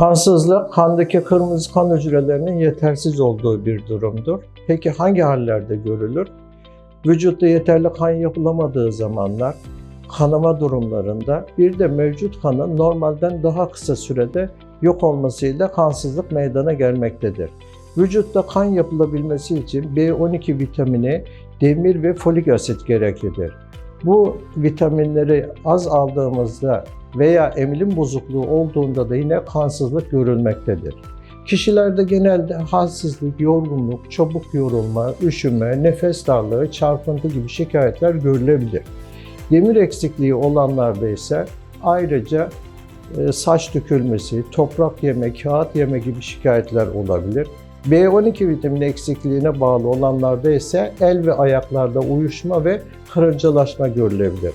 Kansızlık, kandaki kırmızı kan hücrelerinin yetersiz olduğu bir durumdur. Peki hangi hallerde görülür? Vücutta yeterli kan yapılamadığı zamanlar, kanama durumlarında, bir de mevcut kanın normalden daha kısa sürede yok olmasıyla kansızlık meydana gelmektedir. Vücutta kan yapılabilmesi için B12 vitamini, demir ve folik asit gereklidir. Bu vitaminleri az aldığımızda veya emilim bozukluğu olduğunda da yine kansızlık görülmektedir. Kişilerde genelde halsizlik, yorgunluk, çabuk yorulma, üşüme, nefes darlığı, çarpıntı gibi şikayetler görülebilir. Demir eksikliği olanlarda ise ayrıca e, saç dökülmesi, toprak yeme, kağıt yeme gibi şikayetler olabilir. B12 vitamini eksikliğine bağlı olanlarda ise el ve ayaklarda uyuşma ve karıncalaşma görülebilir.